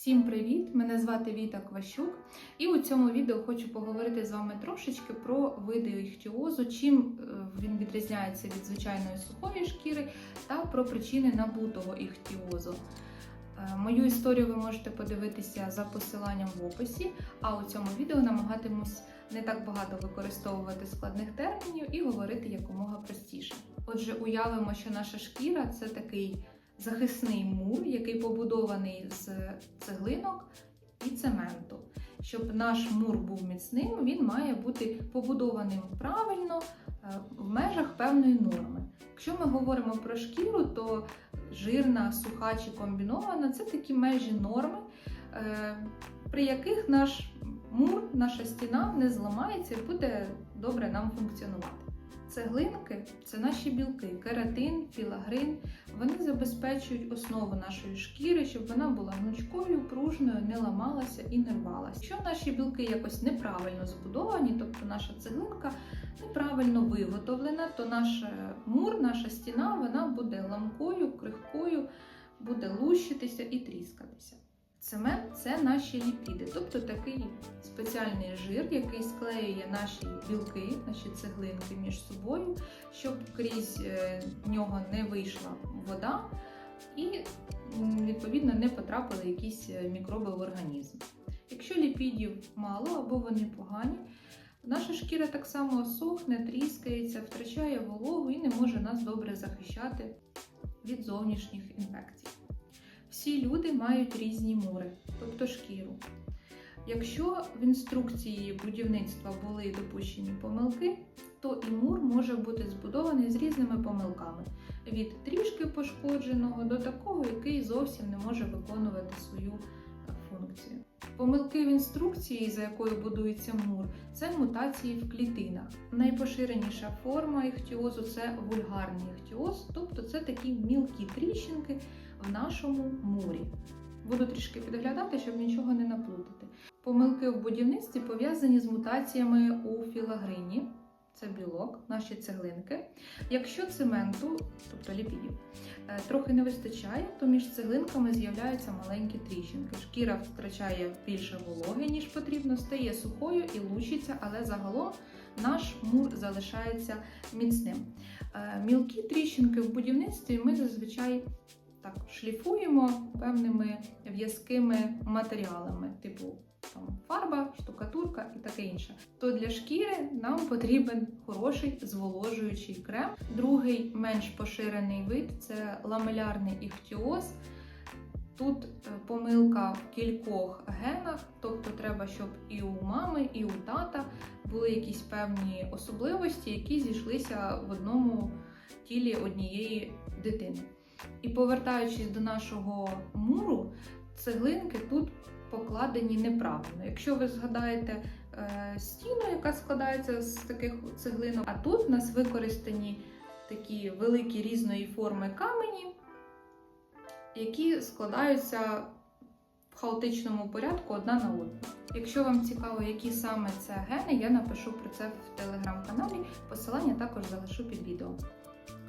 Всім привіт! Мене звати Віта Кващук, і у цьому відео хочу поговорити з вами трошечки про види іхтіозу, чим е, він відрізняється від звичайної сухої шкіри, та про причини набутого іхтіозу. Е, Мою історію ви можете подивитися за посиланням в описі, а у цьому відео намагатимусь не так багато використовувати складних термінів і говорити якомога простіше. Отже, уявимо, що наша шкіра це такий захисний мур, який побудований з цеглинок і цементу. Щоб наш мур був міцним, він має бути побудованим правильно е, в межах певної норми. Якщо ми говоримо про шкіру, то жирна, суха чи комбінована це такі межі норми, е, при яких наш мур, наша стіна не зламається і буде добре нам функціонувати. Цеглинки це наші білки, кератин, філагрин. Вони забезпечують основу нашої шкіри, щоб вона була гнучкою, пружною, не ламалася і не рвалася. Якщо наші білки якось неправильно збудовані, тобто наша цеглинка неправильно виготовлена, то наш е, мур, наша стіна, вона буде ламкою, крихкою, буде лущитися і тріскатися. Цемент це наші ліпіди, тобто такий спеціальний жир, який склеює наші білки, наші цеглинки між собою, щоб крізь е, нього не вийшла вода і відповідно не потрапили якісь е, мікроби в організм. Якщо ліпідів мало або вони погані, наша шкіра так само сохне, тріскається, втрачає вологу і не може нас добре захищати від зовнішніх інфекцій. Всі люди мають різні мури, тобто шкіру. Якщо в інструкції будівництва були допущені помилки, то і мур може бути збудований з різними помилками від трішки пошкодженого до такого, який зовсім не може виконувати свою е, функцію. Помилки в інструкції, за якою будується мур, це мутації в клітинах. Найпоширеніша форма іхтіозу це вульгарний іхтіоз, тобто це такі мілкі тріщинки в нашому мурі. Буду трішки підглядати, щоб нічого не наплутати. Помилки в будівництві пов'язані з мутаціями у філагрині, це білок, наші цеглинки. Якщо цементу, тобто ліпідів, е, трохи не вистачає, то між цеглинками з'являються маленькі тріщинки. Шкіра втрачає більше вологи, ніж потрібно, стає сухою і лучиться, але загалом наш мур залишається міцним. Е, Мілкі тріщинки в будівництві ми зазвичай так шліфуємо певними в'язкими матеріалами, типу там, фарба, штукатурка і таке інше. То для шкіри нам потрібен хороший зволожуючий крем. Другий менш поширений вид це ламелярний іхтіоз. Тут е, помилка в кількох генах, тобто треба, щоб і у мами, і у тата були якісь певні особливості, які зійшлися в одному тілі однієї дитини. І повертаючись до нашого муру, цеглинки тут покладені неправильно. Якщо ви згадаєте е, стіну, яка складається з таких цеглинок, а тут у нас використані такі великі різної форми камені, які складаються в хаотичному порядку одна на одну. Якщо вам цікаво, які саме це гени, я напишу про це в телеграм-каналі. Посилання також залишу під відео.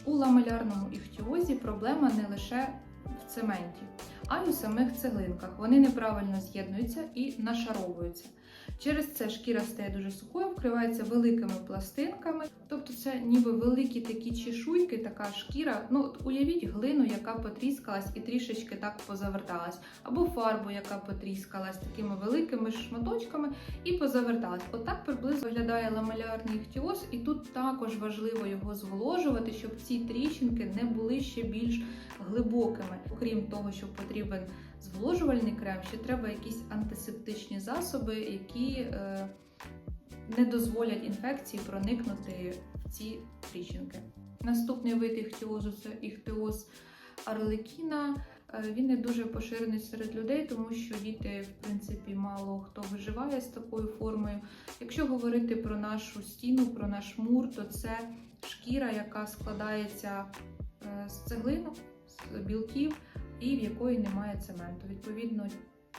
У ламелярному іхтіозі проблема не лише в цементі, а й у самих цеглинках. Вони неправильно з'єднуються і нашаровуються. Через це шкіра стає дуже сухою, вкривається великими пластинками, тобто це ніби великі такі чешуйки, така шкіра. Ну, от уявіть глину, яка потріскалась і трішечки так позаверталась, або фарбу, яка потріскалась такими великими шматочками і позаверталась. Отак приблизно виглядає ламелярний іхтіоз, і тут також важливо його зволожувати, щоб ці тріщинки не були ще більш глибокими. Окрім того, що потрібен зволожувальний крем, ще треба якісь антисептичні засоби, які е, не дозволять інфекції проникнути в ці тріщинки. Наступний вид іхтіозу це іхтіоз арлекіна. Е, Він не дуже поширений серед людей, тому що діти, в принципі, мало хто виживає з такою формою. Якщо говорити про нашу стіну, про наш мур, то це шкіра, яка складається е, з цеглинок, з білків і в якої немає цементу. Відповідно,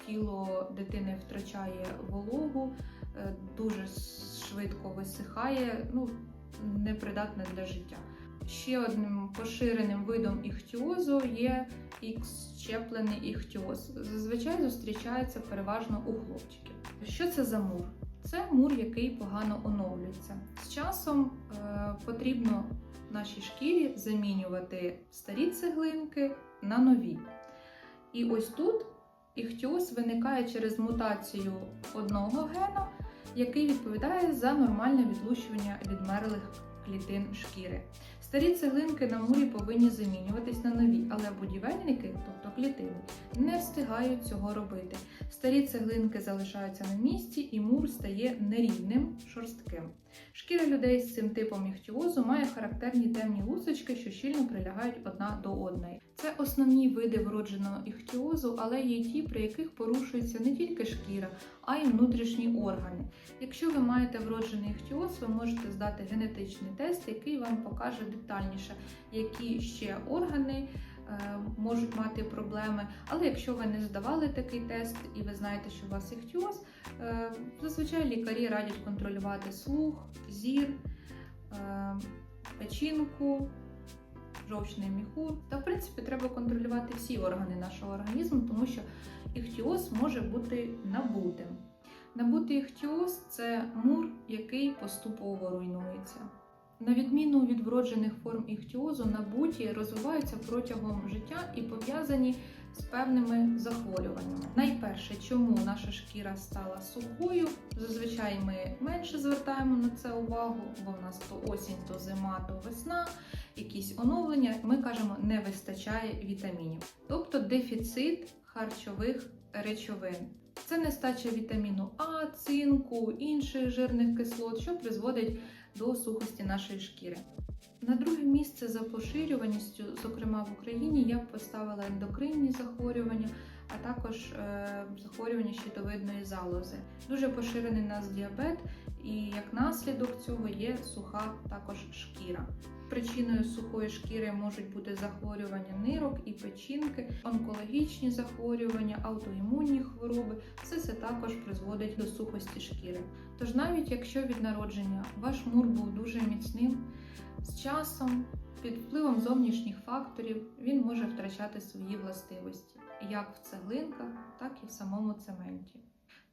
тіло дитини втрачає вологу, е, дуже швидко висихає, ну, непридатне для життя. Ще одним поширеним видом іхтіозу є ікс-щеплений іхтіоз. Зазвичай зустрічається переважно у хлопчиків. Що це за мур? Це мур, який погано оновлюється. З часом е, потрібно нашій шкірі замінювати старі цеглинки на нові. І ось тут іхтіоз виникає через мутацію одного гена, який відповідає за нормальне відлущування відмерлих клітин шкіри. Старі цеглинки на мурі повинні замінюватись на нові, але будівельники, тобто клітини, не встигають цього робити. Старі цеглинки залишаються на місці, і мур стає нерівним, шорстким. Шкіра людей з цим типом іхтіозу має характерні темні лусочки, що щільно прилягають одна до одної. Це основні види вродженого іхтіозу, але є ті, при яких порушується не тільки шкіра, а й внутрішні органи. Якщо ви маєте вроджений іхтіоз, ви можете здати генетичний тест, який вам покаже детальніше, які ще органи можуть мати проблеми. Але якщо ви не здавали такий тест і ви знаєте, що у вас іхтіоз, е, зазвичай лікарі радять контролювати слух, зір, е, печінку. Жовчний міхур. Та, в принципі, треба контролювати всі органи нашого організму, тому що іхтіоз може бути набутим. Набутий іхтіоз це мур, який поступово руйнується. На відміну від вроджених форм іхтіозу, набуті розвиваються протягом життя і пов'язані з певними захворюваннями. Найперше, чому наша шкіра стала сухою, зазвичай ми менше звертаємо на це увагу, бо в нас то осінь, то зима, то весна, якісь оновлення. Ми кажемо, не вистачає вітамінів, тобто дефіцит харчових речовин. Це нестача вітаміну А, цинку, інших жирних кислот, що призводить до сухості нашої шкіри. На друге місце за поширюваністю, зокрема в Україні, я б поставила ендокринні захворювання, а також е, захворювання щитовидної залози. Дуже поширений нас діабет, і як наслідок цього є суха також шкіра. Причиною сухої шкіри можуть бути захворювання нирок і печінки, онкологічні захворювання, аутоімунні хвороби. Все це також призводить до сухості шкіри. Тож навіть якщо від народження ваш мур був дуже міцним, з часом, під впливом зовнішніх факторів, він може втрачати свої властивості, як в цеглинках, так і в самому цементі.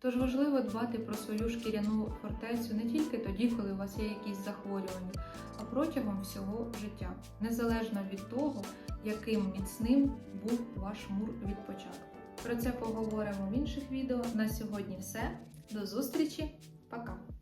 Тож важливо дбати про свою шкіряну фортецю не тільки тоді, коли у вас є якісь захворювання, а протягом всього життя, незалежно від того, яким міцним був ваш мур від початку. Про це поговоримо в інших відео. На сьогодні все. До зустрічі, пока!